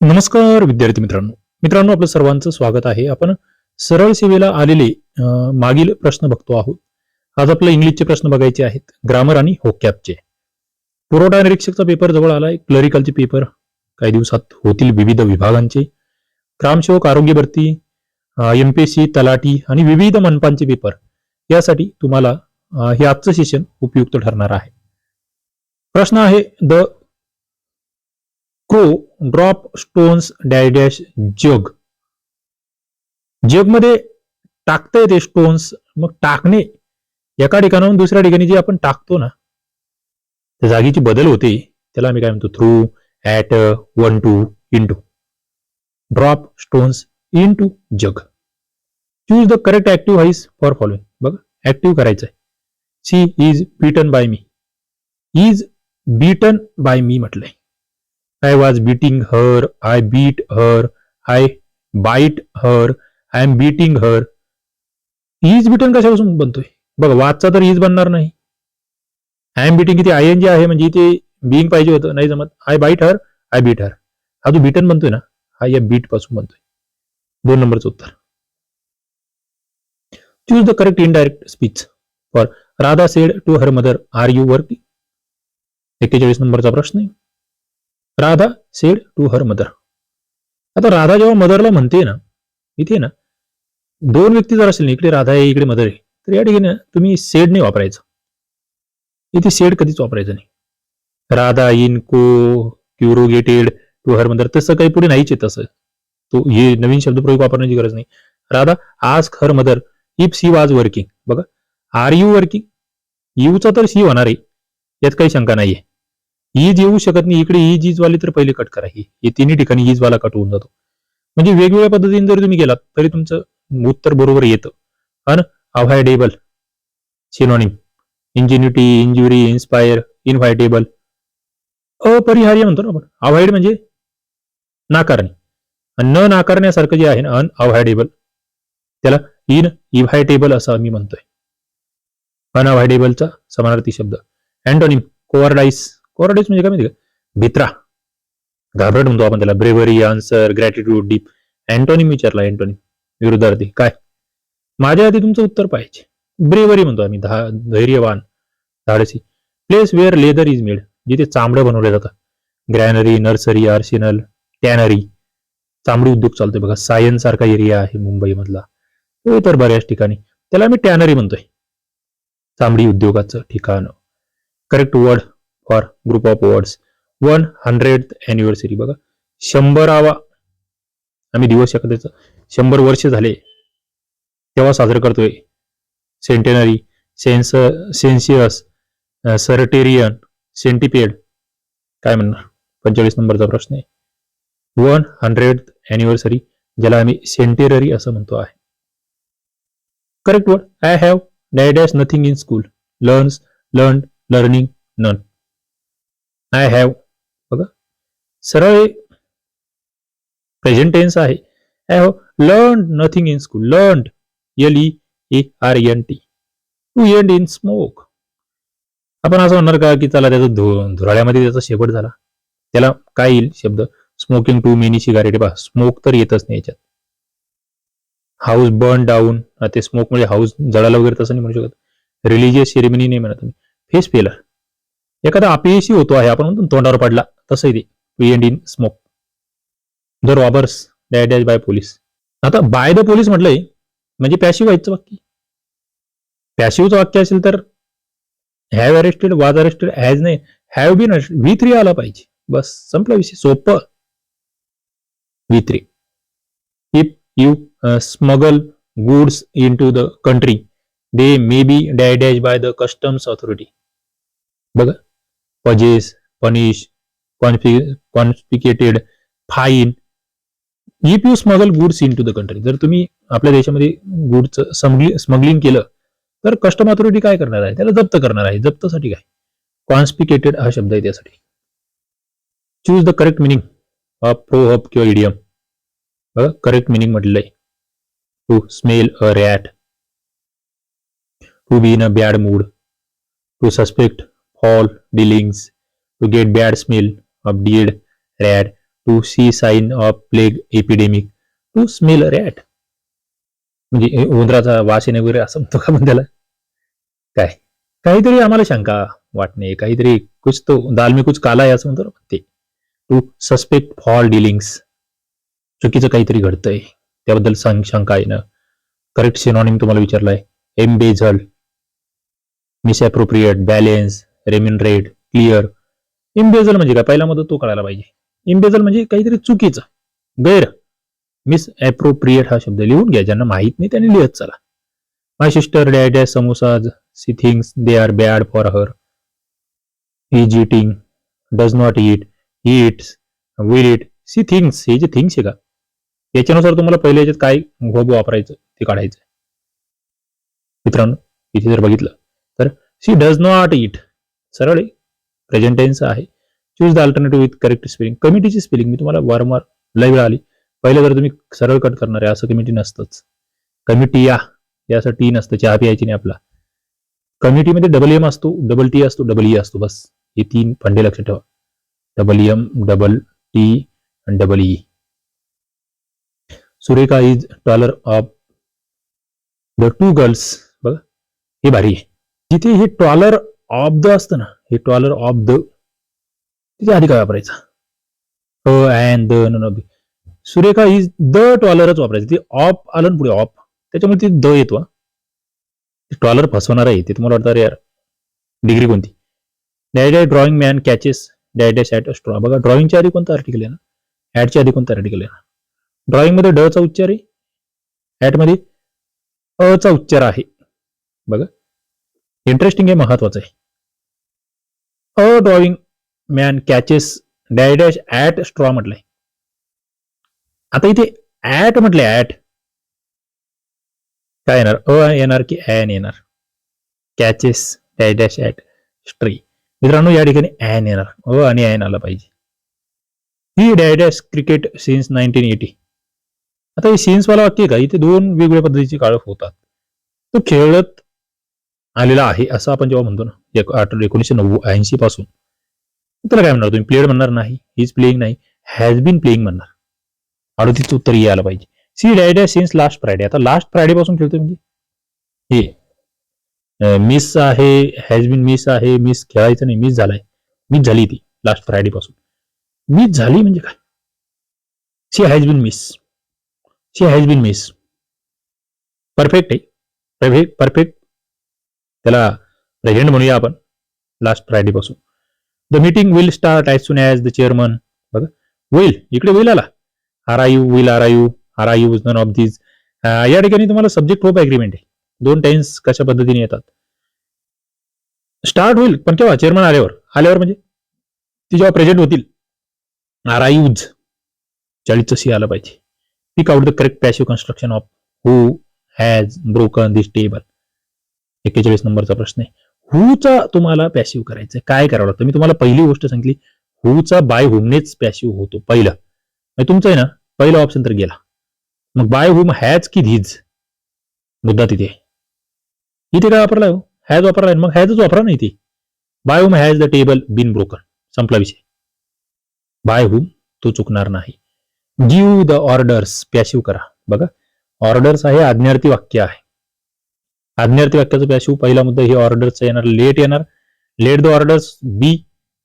नमस्कार विद्यार्थी मित्रांनो. मित्रांनो आपलं सर्वांचं स्वागत आहे. आपण सरळ सेवेला आलेले मागील प्रश्न बघतो आहोत. आज आपल्याला इंग्लिशचे प्रश्न बघायचे आहेत. ग्रामर आणि होकॅपचे पुरवठा निरीक्षकचा पेपर जवळ आलाय. क्लरिकलचे पेपर काही दिवसात होतील विविध विभागांचे. ग्रामसेवक आरोग्य भरती एमपीएससी तलाटी आणि विविध मनपांचे पेपर यासाठी तुम्हाला हे आजचं सेशन उपयुक्त ठरणार आहे. प्रश्न आहे the crow drop stones dash dash jug. जगमध्ये टाकता येते स्टोन्स मग टाकणे एका ठिकाणाहून दुसऱ्या ठिकाणी जे आपण टाकतो ना त्या जागेची बदल होते. त्याला आम्ही काय म्हणतो? Through at one two in two drop stones in two jug choose the correct active voice for following बघा ऍक्टिव्ह करायचं आहे she is beaten by me is beaten by me म्हटलंय. I was beating her I beat her I bite her I am beating her is bitten कशापासून बनतोय? बघा वाचचा तर is बनणार नाही. आय एम बिटिंग किती? आय एन जी आहे म्हणजे इथे बिईंग पाहिजे होतं नाही जमत. I bite her I beat her हा जो बिटन बनतोय ना हा या बीटपासून बनतोय. दोन नंबरचं उत्तर. Choose the correct indirect speech for Radha said to her mother are you working एक्केचाळीस नंबरचा प्रश्न आहे. Radha said to her mother. आता राधा जेव्हा मदरला म्हणते ना इथे ना दोन व्यक्ती जर असेल ना इकडे राधा आहे इकडे मदर आहे तर या ठिकाणी ना तुम्ही सेड नाही वापरायचं. इथे सेड कधीच वापरायचं नाही. राधा इन को क्युरोगेटेड टू हर मदर तसं काही पुढे नाहीच आहे तसं. तो हे नवीन शब्दप्रयोग वापरण्याची गरज नाही. राधा आज her mother if she was working. बघा आर यू वर्किंग? यूचा तर सी होणार आहे यात काही शंका नाहीये. ईज येऊ शकत नाही इकडे ईज ईज वाली तर पहिले कट करा. ही तिन्ही ठिकाणी ईज वाला कट होऊन जातो. म्हणजे वेगवेगळ्या पद्धतीने जरी तुम्ही गेलात तरी तुमचं उत्तर बरोबर येतं. Unavoidable synonym ingenuity injury inspire inevitable अपरिहार्य म्हणतो ना आपण. अवॉइड म्हणजे नाकारणे. आणि न नाकारण्यासारखं जे आहे ना अन अव्हायडेबल त्याला इन इव्हायटेबल असं आम्ही म्हणतोय. अनअव्हायडेबलचा समानार्थी शब्द. अँटोनिम कोअरडाईस कोरडेस म्हणजे काय माहिती का? भित्रा. घाबरट म्हणतो आपण त्याला. Bravery answer gratitude deep antonym विचारला अँटोनिम विरुद्धार्थी. काय? माझ्या आधी तुमचं उत्तर पाहिजे ब्रेवरी म्हणतो आम्ही. धा धैर्यवान. धाडसी. Place where leather is made जिथे चांबडं बनवलं जातं ग्रॅनरी नर्सरी आर्सिनल टॅनरी चामडी उद्योग चालतोय बघा. सायन्स सारखा एरिया आहे मुंबईमधला. तो इतर बऱ्याच ठिकाणी. त्याला आम्ही टॅनरी म्हणतोय. चांबडी उद्योगाचं ठिकाण. Correct word for group of words one hundred anniversary बघा. शंभरावा आम्ही दिवस एखाद्याचं शंभर वर्ष झाले. तेव्हा साजरं करतोय. सेंटेनरी सेन्स सेन्सियस सरटेरियन सेंटिपेड काय म्हणणार? पंचेचाळीस नंबरचा प्रश्न आहे. वन हंड्रेड अॅनिव्हर्सरी ज्याला आम्ही सेंटेररी असं म्हणतो आहे. Correct word I have dye dash nothing in school learns learn learning none I have बघा. सरळ प्रेझेंट टेन्स आहे. I have learn nothing in school learn L E A R N T to end in smoke आपण असं म्हणणार का की चला त्याचा धु धुराळ्यामध्ये त्याचा शेवट झाला. त्याला काय येईल? शब्द. स्मोकिंग टू मेनी सिगारेट बा स्मोक तर येतच नाही याच्यात. हाऊस बर्न डाऊन ते स्मोक म्हणजे हाऊस जळाला वगैरे तसं नाही म्हणू शकत. रिलिजियस सेरेमनी नाही म्हणत तुम्ही. फेस फेलर एखादा अपयशी होतो आहे आपण म्हणतो तोंडावर पडला तसं ते. We end in smoke the robbers dad dash by police आता बाय द पोलीस म्हटलंय म्हणजे पॅशिव व्हायचं वाक्य. पॅशिवचं वाक्य असेल तर have arrested was arrested has नाही हॅव बीन व्ही थ्री आला पाहिजे. बस संपला विषय. सोपं. V three if you smuggle goods into the country they may be डॅ dash by the customs authority बघा. Possess punish confiscated fine. If you smuggle goods into the country जर तुम्ही आपल्या देशामध्ये गुड्स स्मगलिंग केलं तर कस्टम अथॉरिटी काय करणार आहे? त्याला जप्त करणार आहे. जप्तसाठी काय? कॉन्स्पिकेटेड हा शब्द आहे त्यासाठी. Choose the correct meaning of proverb किंवा इडियम बघा करेक्ट मिनिंग म्हटलंय. To smell a rat to be in a bad mood to suspect fall dealings to get bad smell of dead rat to see sign of plague epidemic to smell rat म्हणजे उंदराचा वास येणे वगैरे असं म्हणतो का आपण त्याला काय? काहीतरी आम्हाला शंका वाटणे काहीतरी कुछ तो दाल में कुछ काला आहे असं म्हणतो ना ते. टू सस्पेक्ट फॉल डिलिंग्स चुकीचं काहीतरी घडतंय. त्याबद्दल शंका शंका येणं. करेक्ट सिनॉनिम तुम्हाला विचारलाय. Embezzle misappropriate balance रेमिनरेट clear embezzle म्हणजे काय? पहिला मध्ये तो कळायला पाहिजे. इम्बेझल म्हणजे काहीतरी चुकीचं. गैर मिस अप्रोप्रिएट हा शब्द लिहून घ्या. ज्यांना माहीत नाही त्यांनी लिहत चला. My sister dad dash samosas she things they are bad for her is eating does not eat it's will eat she things हे जे थिंग्स आहे का? याच्यानुसार तुम्हाला पहिल्या याच्यात काय वर्ब वापरायचं ते काढायचं मित्रांनो इथे जर बघितलं तर सी डज नॉट इट सरळ आहे. प्रेझेंटेन्स आहे. Choose the alternative with correct spelling कमिटीची स्पेलिंग मी तुम्हाला वारंवार लय वेळा आली. पहिलं जर तुम्ही सरळ कट करणार आहे असं कमिटी नसतंच. कमिटी या. यासाठी टी नसतं. चहा प्यायची नाही आपला. कमिटीमध्ये डबल एम असतो. डबल टी असतो. डबल ई e असतो. बस. हे तीन फंडे लक्षात ठेवा. डबल एम डबल टी आणि double E e. Surekha is taller of the two girls बघा. हे भारी आहे. जिथे हे टॉलर ऑफ द असतं ना हे टॉलर ऑफ द तिथे आधी काय वापरायचा. A an the no B Surekha is the टॉलरच वापरायचं. ते ऑफ आलं ना पुढे ऑफ त्याच्यामुळे ते द येतो टॉलर फसवणार आहे ते तुम्हाला वाटतं अरे यार डिग्री कोणती? डॅड ड्रॉइंग मॅन कॅचेस डॅड ॲट स्ट्रॉ बघा ड्रॉइंगच्या आधी कोणतं आर्टिकल आहे ना? ॲडच्या आधी कोणतं आर्टिकल आहे ना? ड्रॉइंगमध्ये डचा ड चा उच्चार आहे. ॲटमध्ये अ चा उच्चार आहे. बघा. इंटरेस्टिंग आहे महत्वाचं आहे. A drowning man catches dash at straw म्हटलंय. आता इथे ऍट म्हटलंय ॲट. काय येणार? अ येणार की ॲन येणार? Catches dash at straw. मित्रांनो या ठिकाणी ॲन येणार. अ आणि ॲन आला पाहिजे. He dash cricket since nineteen eighty आता हे सिन्सवाला वाक्य का? इथे दोन वेगवेगळ्या पद्धतीचे काळ होतात. तो खेळत आलेला आहे असं आपण जेव्हा म्हणतो ना एक- एकोणीसशे नव्वद ऐंशी पासून त्याला काय म्हणणार तुम्ही? प्लेड म्हणणार नाही इज प्लेइंग नाही हॅज बीन प्लेइंग म्हणणार. अडतीचं उत्तर हे आलं पाहिजे. सी डॅड सिन्स लास्ट फ्रायडे आता लास्ट फ्रायडे पासून खेळतोय म्हणजे. हे मिस आहे हॅज बीन मिस आहे मिस खेळायचं नाही मिस झालाय. मिस झाली ती लास्ट फ्रायडे पासून. मिस झाली म्हणजे काय? She has been miss she has been miss perfect आहे. परफेक्ट परफेक्ट त्याला प्रेझेंट म्हणूया आपण लास्ट फ्रायडे पासून. The meeting will start as soon as the chairman बघा विल इकडे विल आला. Arrive will arrive arrive none of these या ठिकाणी तुम्हाला सब्जेक्ट होप अग्रीमेंट आहे. दोन टेन्स कशा पद्धतीने येतात. स्टार्ट होईल पण केव्हा? चेअरमन आल्यावर. आल्यावर म्हणजे? ती जेव्हा प्रेझेंट होतील. आर आय यूज चाळीसचं सी आलं पाहिजे. Pick out the correct passive construction of who has broken this table एक्केचाळीस नंबरचा प्रश्न आहे. हूचा तुम्हाला पॅसिव्ह करायचं काय करावं लागतं? मी तुम्हाला पहिली गोष्ट सांगितली. हूचा बाय हुमनेच पॅसिव्ह होतो पहिलं. म्हणजे तुमचं आहे ना पहिला ऑप्शन तर गेला. मग बाय हुम हॅज की धीज मुद्दा तिथे इथे काय वापरलाय हो? हॅज वापरलाय. मग हॅजच वापरा नाही इथे. By whom has the table been broken संपला विषय. बाय हुम तो चुकणार नाही. गिव्ह द ऑर्डर्स पॅशिव करा. बघा. ऑर्डर्स आहे आज्ञार्थी वाक्य आहे. आज्ञार्थी वाक्याचा पॅशिव पहिला मुद्दा हे ऑर्डरचा येणार. लेट येणार. लेट द ऑर्डर्स बी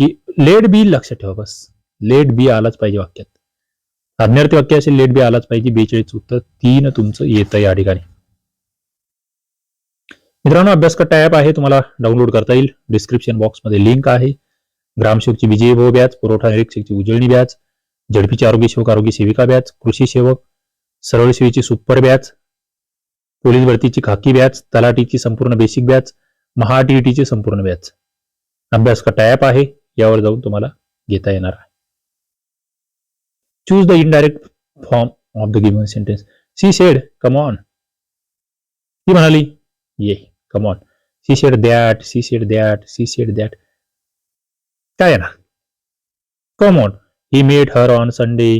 की लेट बी लक्षात ठेवा बस. लेट बी आलाच पाहिजे वाक्यात. आज्ञार्थी वाक्य असेल लेट बी आलाच पाहिजे. बेचाळीस उत्तर तीन तुमचं येतं या ठिकाणी. मित्रांनो अभ्यास कट्टा ॲप आहे. तुम्हाला डाउनलोड करता येईल. डिस्क्रिप्शन बॉक्समध्ये लिंक आहे. ग्रामसेवकची विजय भाऊ व्याज पुरवठा निरीक्षकची उजळणी व्याज झडपीचे आरोग्य सेवक आरोग्य सेविका व्याज कृषी सेवक सरळ सेवेची सुपर व्याज पोलीस भरतीची खाकी बॅच तलाठीची संपूर्ण बेसिक बॅच महाटीईटीची संपूर्ण बॅच अभ्यास का टॅप आहे यावर जाऊन तुम्हाला घेता येणार आहे. Choose the indirect form of the given sentence she said come on ती म्हणाली ये come on she said that she said that she said that काय येणार? Come on he met her on Sunday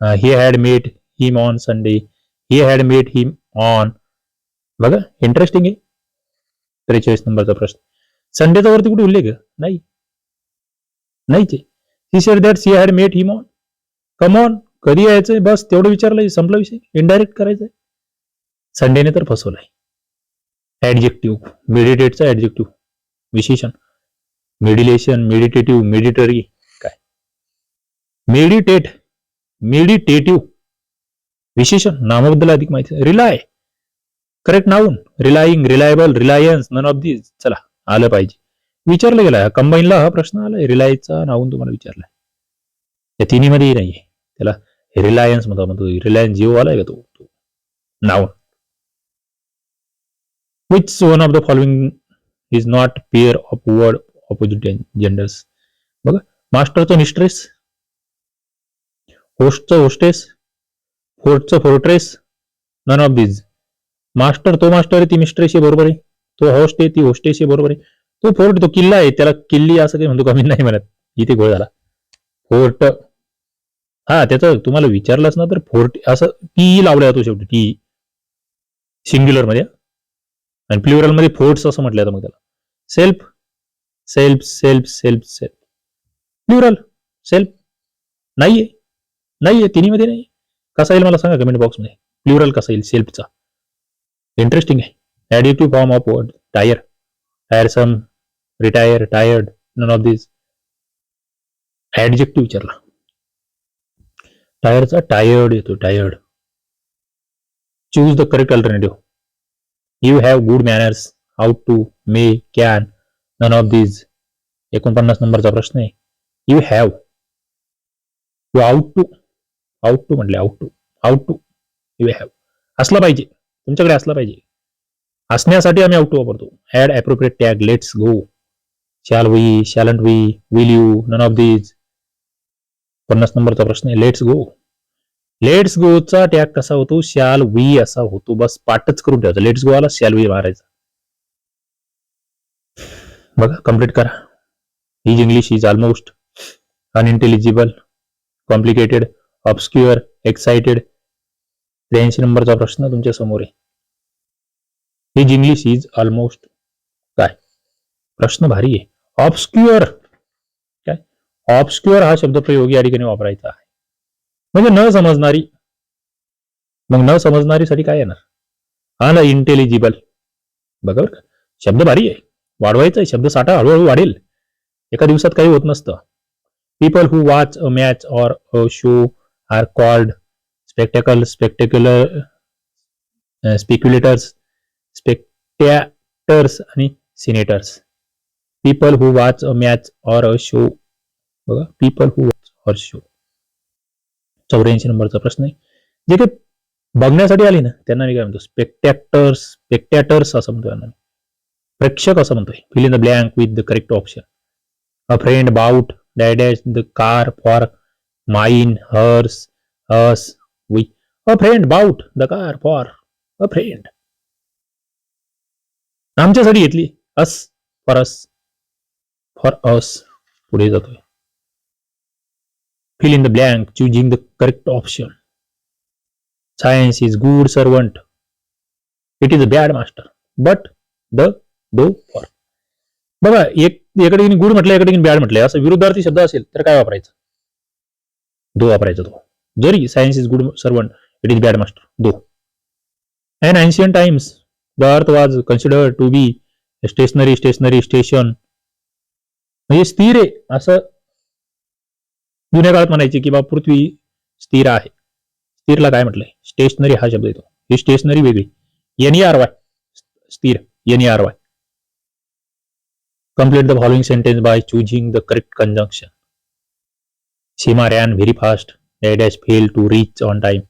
he had met him on Sunday he had met him on. बघा interesting आहे. त्रेचाळीस नंबरचा प्रश्न. संडेचा वरती कुठे उल्लेख आहे? नाही. नाहीच she said that she had met him on come on कधी यायचंय? बस तेवढं विचारलंय. संपला विषय. इनडायरेक्ट करायचंय. संडेने तर फसवलंय. ऍडजेक्टिव्ह मेडिटेटचा ऍडजेक्टिव्ह विशेषण मेडिलेशन मेडिटेटिव्ह मेडिटरी काय? मेडिटेट मेडिटेटिव्ह विशेषण नामाबद्दल अधिक माहिती. Rely correct noun relying reliable reliance none of this चला आलं पाहिजे. विचारलं गेला कंबाईनला हा प्रश्न आलाय रिलायचा नाऊन तुम्हाला विचारलाय या तिन्हीमध्येही नाहीये. त्याला रिलायन्स म्हणतो म्हणतो रिलायन्स जिओ आलाय का तो? तो. Noun which one of the following is not pair of word opposite genders बघा मास्टरचं मिस्ट्रेस होस्टचं hostess फोर्टचं fortress none of these master तो मास्टर आहे ती मिस्ट्रेस आहे बरोबर आहे. तो होस्ट आहे ती होस्टेस आहे बरोबर आहे. तो फोर्ट तो किल्ला आहे त्याला किल्ली असं काही म्हणतो कमी नाही म्हणत. इथे गोळ झाला. फोर्ट हा त्याचं तुम्हाला विचारलंच ना तर फोर्ट असं टी लावला जातो शेवटी टी सिंग्युलरमध्ये. आणि प्लुरलमध्ये फोर्ट्स असं म्हटलं जातं मग त्याला. Self self self self self plural self नाहीये. नाहीये तिन्ही मध्ये नाही कसा येईल मला सांगा कमेंट बॉक्समध्ये प्लुरल कसा येईल? सेल्फचा इंटरेस्टिंग आहे. Additive form of word tire tiresome retire tired none of this adjective विचारला. टायरचा टायर्ड येतो tired choose the correct alternative you have good manners how to may can none of these एकोणपन्नास नंबरचा प्रश्न आहे. You have you ought to ought to म्हटले ought to ought to you have असला पाहिजे. तुमच्याकडे असला पाहिजे. असण्यासाठी आम्ही आउट वापरतो. Add appropriate tag let's go shall we shan't we will you none of these पन्नास नंबरचा प्रश्न आहे लेट्स गो लेट्स गोचा टॅग कसा होतो? शॅल वी असा होतो. बस पाठच करून ठेवायचा. लेट्स गो आला शॅल वी मारायचा. बघा कंप्लीट करा. Is English is almost unintelligible complicated obscure excited त्र्याऐंशी नंबरचा प्रश्न तुमच्यासमोर आहे. हिज इंग्लिश इज ऑलमोस्ट काय? प्रश्न भारी आहे. ऑब्स्क्युअर काय? ऑब्स्क्युअर हा शब्दप्रयोग या ठिकाणी वापरायचा आहे. म्हणजे न समजणारी मग न समजणारीसाठी काय येणार? हा ना इंटेलिजिबल बघा बरं का. शब्द भारी आहे. वाढवायचा आहे. शब्द साठा हळूहळू वाढेल. एका दिवसात काही होत नसतं. People who watch a match or a show are called spectacle spectacular speculators spectators आणि senators people who watch a match or a show बघा people who watch or show चौऱ्याऐंशी नंबरचा प्रश्न आहे. जे काही बघण्यासाठी आले ना त्यांना मी काय म्हणतो स्पेक्टॅक्टर्स स्पेक्टॅटर्स असं म्हणतो यांना प्रेक्षक असं म्हणतोय fill in the blank with the correct option a friend bought dash the car for mine hers us with a friend bought the car for a friend आमच्यासाठी घेतली. Us for us for us पुढे जातोय. Fill in the blank choosing the correct option science is good servant it is a bad master but the though for बघा एक एकडे good म्हटलं एकडे bad म्हटलं. असं विरुद्धार्थी शब्द असेल तर काय वापरायचं? दो वापरायचा तो. जरी science is good servant it is bad master though. And ancient times the earth was consider to be stationary stationary station म्हणजे स्थिर आहे असं जुन्या काळात म्हणायचे की बा पृथ्वी स्थिर आहे. स्थिरला काय म्हटलंय? स्टेशनरी हा शब्द येतो. ही स्टेशनरी वेगळी. एन आर वाय स्थिर. N R Y complete the following sentence by by the correct conjunction Seema ran very fast that has failed to reach on time.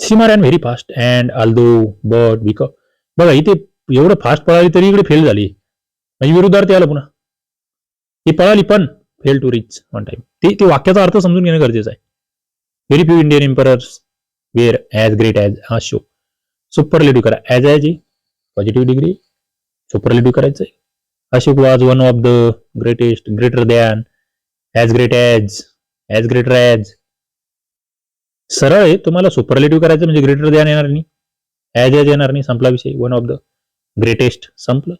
Sima ran very fast and although but because बघा इथे एवढं fast पळाली तरी इकडे fail झाली. म्हणजे विरुद्धार्थी आलं पुन्हा. ती पळाली पण fail to reach on time ते ते वाक्याचा अर्थ समजून घेणं गरजेचं आहे. Very few Indian emperors were as great as हा शो सुपरलेटिव्ह करा as as positive degree superlative करायचं आहे. Ashok was one of the greatest greater than as great as as greater as. सरळ आहे तुम्हाला सुपरलेटिव्ह करायचं म्हणजे ग्रेटर दॅन येणार नाही. ॲज एज येणार नाही संपला विषय. वन ऑफ द ग्रेटेस्ट संपलं.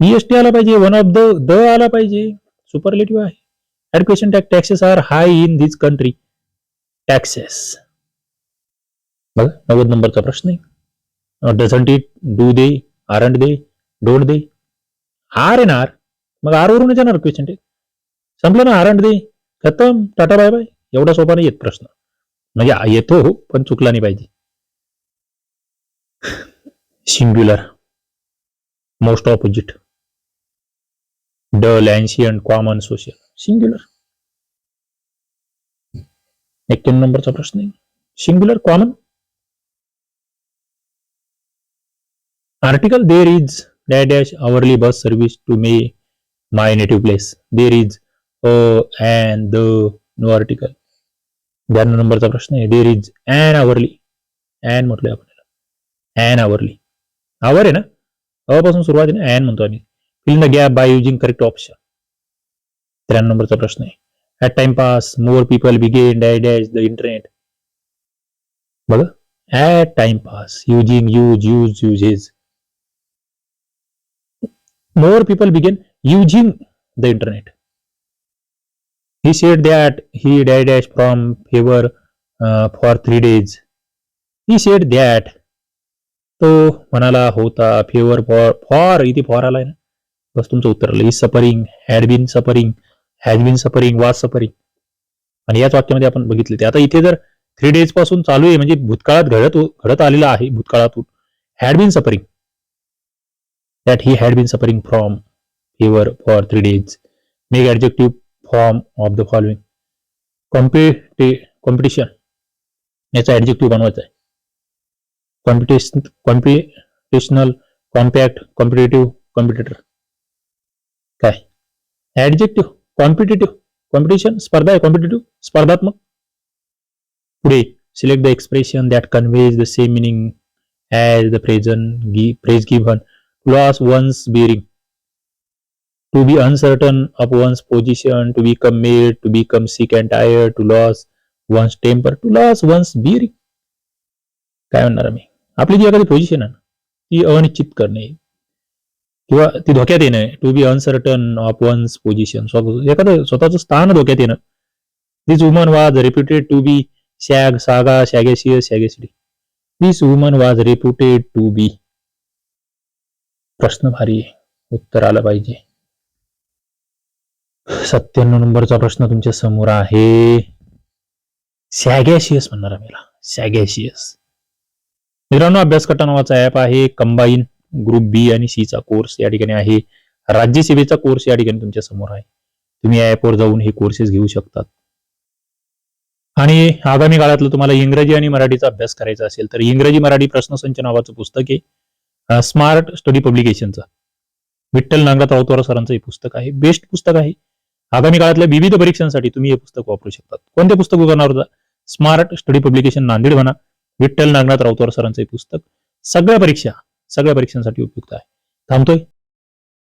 ईएसटी आला पाहिजे वन ऑफ द द आला पाहिजे. सुपरलेटिव्ह आहे. Education tax taxes are high in this country taxes बघा नव्वद नंबरचा प्रश्न आहे. Doesn't it do they aren't they don't they are N R मग आर वरूनच येणार क्वेश्चन टेक संपलं ना आरंट दे खतम टाटा बाय बाय. एवढा सोपा नाही येत प्रश्न. म्हणजे येतो हो, पण चुकला नाही पाहिजे. Singular most opposite dull ancient common social singular एक्क्याण्णव नंबरचा प्रश्न आहे. Singular common article there is dash dash hourly bus service to may my native place there is a an the no article ब्याण्णव नंबरचा प्रश्न आहे there is an hourly an म्हटलंय आपण अँड आवरली आवर आहे ना? अपासून सुरुवात आहे ना? अँड म्हणतो आम्ही. Fill the gap by using correct option त्र्याण्णव नंबरचा प्रश्न आहे. At time pass more people began dash dash the internet बघा. At time pass using use use uses more people began using the internet He said that he died dash from fever uh, for three days. He said that तो म्हणाला होता fever for for इथे for आलाय ना. बस तुमचं उत्तर आलं. Is suffering had been suffering has been suffering was suffering आणि याच वाक्यामध्ये आपण बघितले ते. आता इथे जर थ्री डेजपासून चालू आहे म्हणजे भूतकाळात घडत घडत आलेला आहे भूतकाळातून had been suffering that he had been suffering from fever for three days make adjective form of the following. Competi- competition. याचा ऍडजेक्टिव्ह बनवायचा आहे competition competitional compact competitive competitor काय ऍडजेक्टिव्ह कॉम्पिटेटिव्ह कॉम्पिटिशन स्पर्धा आहे कॉम्पिटेटिव्ह स्पर्धात्मक पुढे select the expression that conveys the same meaning as the present phrase given loss one's bearing. To be uncertain of one's position to become to to become sick and tired to lose one's temper to lose one's bearing काय म्हणणार आम्ही? आपली जी एखादी position आहे ना ती अनिश्चित करणे. किंवा ती धोक्यात येणे. To be uncertain of one's position एखादं स्वतःचं स्थान धोक्यात येणं. This woman was reputed to be shag saga sagacious sagacity this woman was reputed to be प्रश्न भारी आहे. उत्तर आलं पाहिजे. सत्त्याण्णव नंबरचा प्रश्न तुमच्यासमोर आहे. सॅगॅशियस म्हणणार आम्ही सॅगॅशियस मित्रांनो अभ्यासकटा नावाचा ऍप आहे. कंबाईन ग्रुप बी आणि सी चा कोर्स या ठिकाणी आहे. राज्यसेवेचा कोर्स या ठिकाणी तुमच्यासमोर आहे. तुम्ही या ऍपवर जाऊन हे कोर्सेस घेऊ शकतात. आणि आगामी काळातलं तुम्हाला इंग्रजी आणि मराठीचा अभ्यास करायचा असेल तर इंग्रजी मराठी प्रश्नसंच नावाचं पुस्तक आहे. स्मार्ट स्टडी पब्लिकेशनचं विठ्ठल नांगरात राऊतवार सरांचं हे पुस्तक आहे. बेस्ट पुस्तक आहे. आगामी काळातल्या विविध परीक्षांसाठी तुम्ही हे पुस्तक वापरू शकतात. कोणते पुस्तक उघडणार होता? स्मार्ट स्टडी पब्लिकेशन नांदेड म्हणा विठ्ठल नागनाथ राऊतवार सरांचं हे पुस्तक. सगळ्या परीक्षा सगळ्या परीक्षांसाठी उपयुक्त आहे. थांबतोय?